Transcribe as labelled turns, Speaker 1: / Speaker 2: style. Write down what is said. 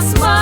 Speaker 1: just my